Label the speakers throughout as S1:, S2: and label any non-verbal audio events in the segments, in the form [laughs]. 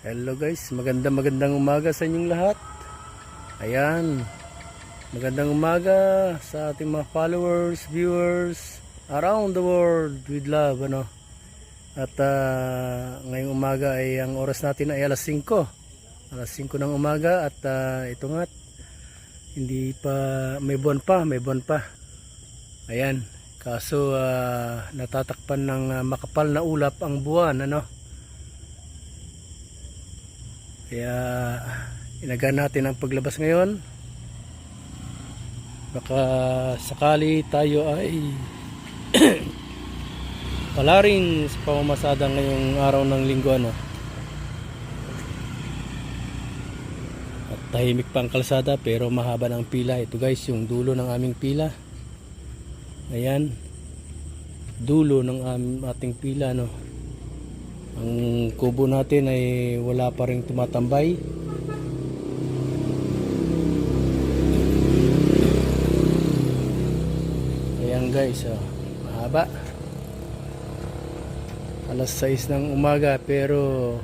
S1: Hello guys, magandang magandang umaga sa inyong lahat. Ayan, magandang umaga sa ating mga followers, viewers around the world with love. Ano? At ah, ngayong umaga ay ang oras natin ay alas 5. Alas 5 ng umaga at ah, ito nga, hindi pa, may buwan pa, may buwan pa. Ayan, kaso ah, natatakpan ng ah, makapal na ulap ang buwan. Ano? Kaya inaga natin ang paglabas ngayon. Baka sakali tayo ay [clears throat] palarin sa pamamasada ngayong araw ng linggo ano. At tahimik pa ang kalsada pero mahaba ng pila. Ito guys yung dulo ng aming pila. Ayan. Dulo ng am- ating pila no. Ang kubo natin ay wala pa rin tumatambay. Ayan guys, oh, mahaba. Alas 6 ng umaga pero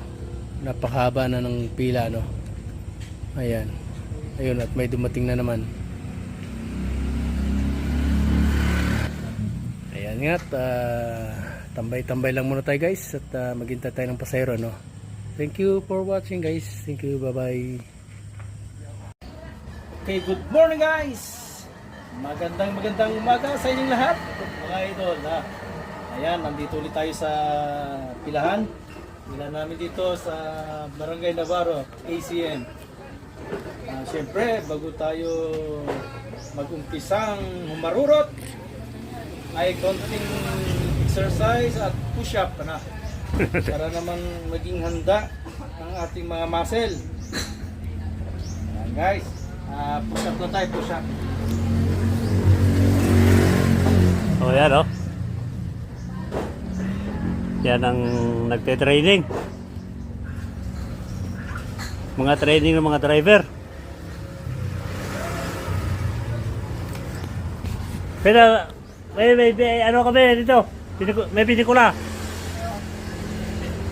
S1: napakahaba na ng pila no. Ayan. Ayun at may dumating na naman. Ayan nga, ah, tambay-tambay lang muna tayo guys at ah, maghintay tayo ng pasayro no. Thank you for watching guys. Thank you. Bye-bye. Okay, good morning guys. Magandang magandang umaga sa inyong lahat. Mga idol ha. Ayan, nandito ulit tayo sa pilahan. Pilahan namin dito sa Barangay Navarro, ACN. Ah, Siyempre, bago tayo mag-umpisang humarurot, ay konting exercise at push-up na [laughs] para naman maging handa ang ating mga muscle. Ayan guys, ah, push-up na tayo, push-up.
S2: Oh, yan oh. Yan ang nagte-training. Mga training ng mga driver. Pero, may, may, may ano kami dito? Piniku- may pinikula.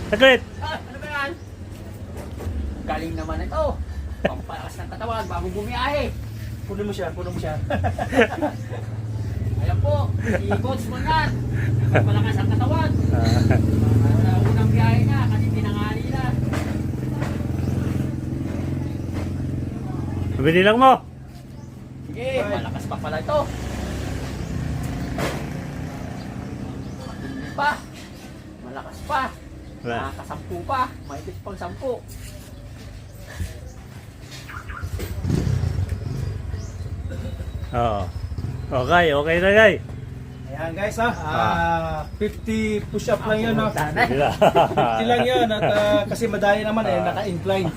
S2: Saglit.
S3: Ah, ano ba yan? Galing naman ito. Pampalakas ng katawan bago bumiyahe.
S1: Puno mo siya, puno mo siya. [laughs]
S3: Ayan po, si Coach mo yan. Pampalakas ang katawan.
S2: Ah,
S3: Sa unang biyahe niya, kasi pinangali na.
S2: Binilang mo.
S3: Sige, malakas pa pala ito. Pa. Malakas pa.
S2: Wala.
S3: Nakakasampu pa. Mahigit pang sampu.
S2: Oo. Okay, okay na guys.
S1: Ayan guys ha, ah, 50 push-up lang yun ha.
S2: Sila.
S1: 50 lang yun at ah, kasi madali naman eh, naka-incline.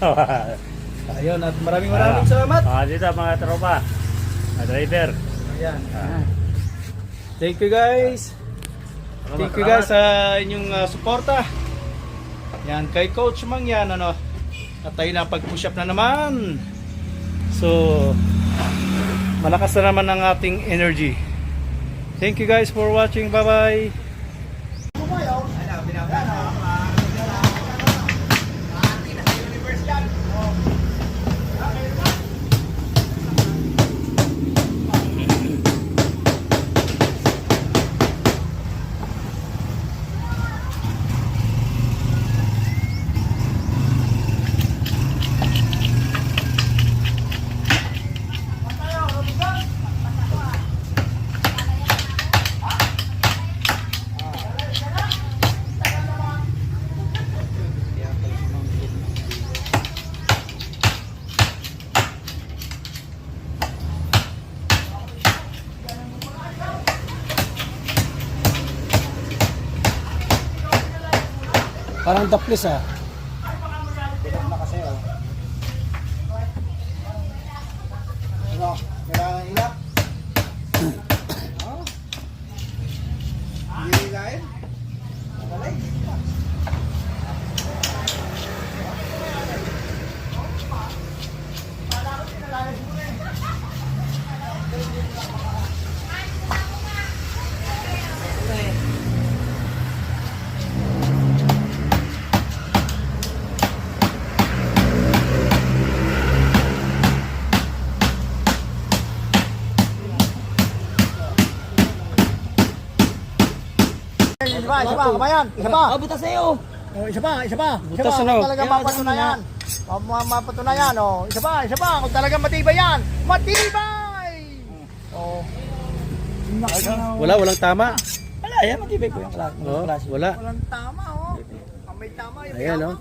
S1: [laughs] Ayun at maraming maraming salamat.
S2: Ah, dito mga tropa. Mga driver.
S1: Ayan.
S2: Ah.
S1: Thank you guys. Thank you guys sa inyong ah, suporta. Yan, kay Coach Mang yan, ano. At tayo na pag-push up na naman. So, malakas na naman ang ating energy. Thank you guys for watching. Bye-bye. Parang daplis ah.
S4: Bilang na kasi oh. Ano? Kailangan ilap?
S5: Isa pa, kabayan, isa pa.
S6: Oh, butas sa'yo.
S5: Oh, isa pa, isa pa. Isa
S1: Butas
S5: pa,
S1: ano?
S5: kung talaga mapatunayan. Ma- ma- Mapatunayan, oh. Isa pa, isa pa. Kung talaga matibay yan. Matibay! Oh.
S1: Wala, walang tama.
S6: Wala, yan. Matibay po yung klase.
S1: Oh, wala.
S5: Walang tama, oh. Ang may tama, yung
S1: Ayan,
S5: tama.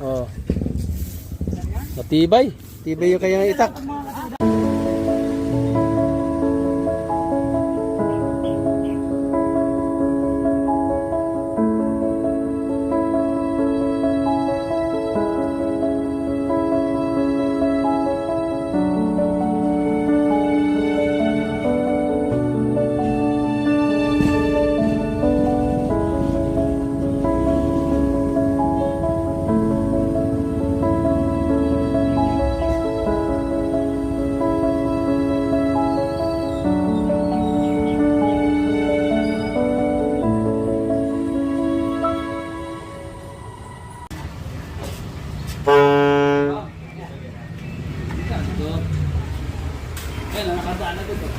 S1: oh. Oh. Matibay. Tibay yung kanyang itak.
S6: Ah, no te.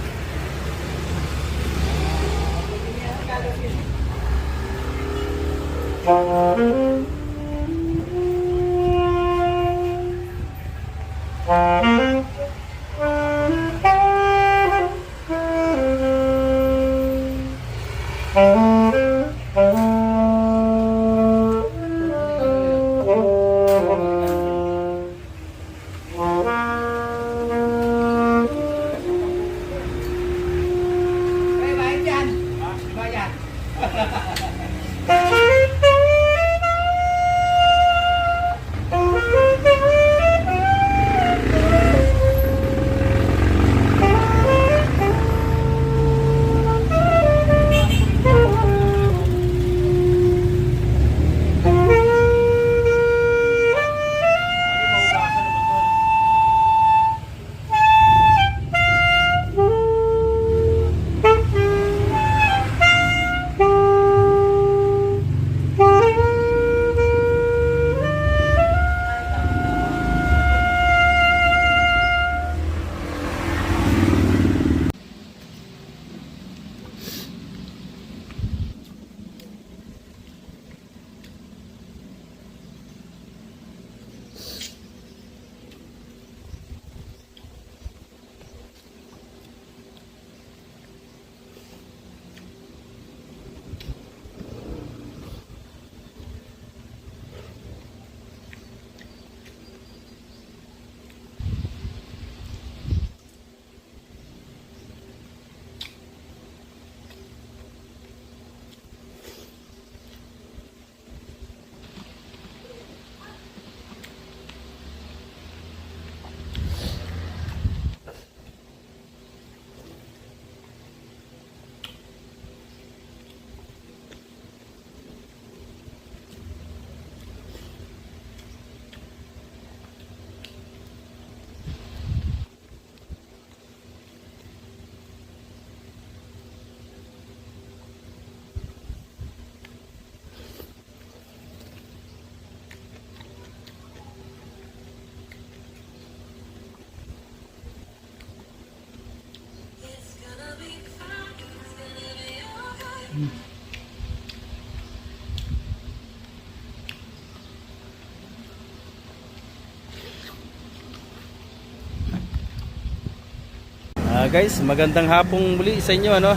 S6: Ah, guys, magandang hapong muli sa inyo ano.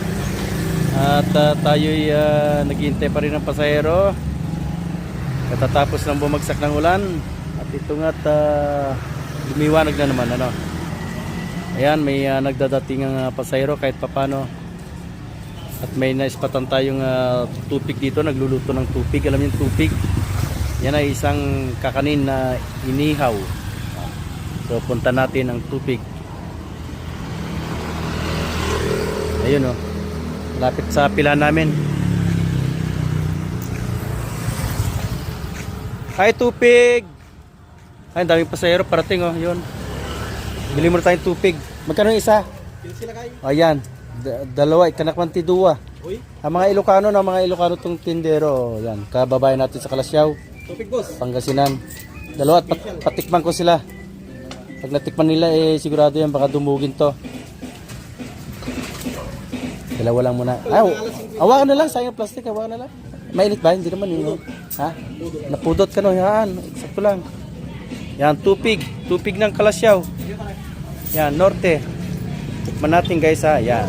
S6: At ah, tayo'y uh, naghihintay pa rin ng pasahero. Katatapos ng bumagsak ng ulan. At ito nga't uh, lumiwanag na naman ano. Ayan, may ah, nagdadating ang ah, pasahero kahit papano. At may naispatan tayong ah, tupig dito, nagluluto ng tupig. Alam niyo tupig? Yan ay isang kakanin na inihaw. So punta natin ang tupig. Ayun oh. Lapit sa pila namin. Hi tupig. Ay, ang daming pasahero parating oh, yun. Bili mo na tayong tupig. Magkano yung isa? Ayan. D- dalawa, ikanakmanti duwa. Ang mga Ilocano na mga Ilocano tong tindero. Yan, kababayan natin sa Kalasyaw.
S5: Tupig boss.
S1: Pangasinan. Dalawa at pat- patikman ko sila. Pag natikman nila eh sigurado yan baka dumugin to. Dalawa lang muna. Ah,
S6: Awakan na lang, sayang plastic, awakan na lang. Mainit ba? Hindi naman yun. Ha? Napudot ka no, yan. Eksakto lang. Yan, tupig. Tupig ng kalasyaw. Yan, norte. Tikman natin guys ha. Yan.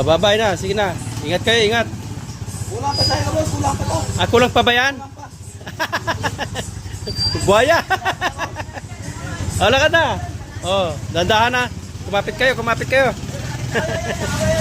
S6: Ah, bye-bye na. Sige na. Ingat kayo, ingat.
S5: Kulang pa tayo, boss. Kulang pa to.
S6: Ako lang pa ba yan? [laughs] Buhaya. [laughs] Wala ka na. Oh, dandahan na. Kumapit kayo, kumapit kayo. [laughs]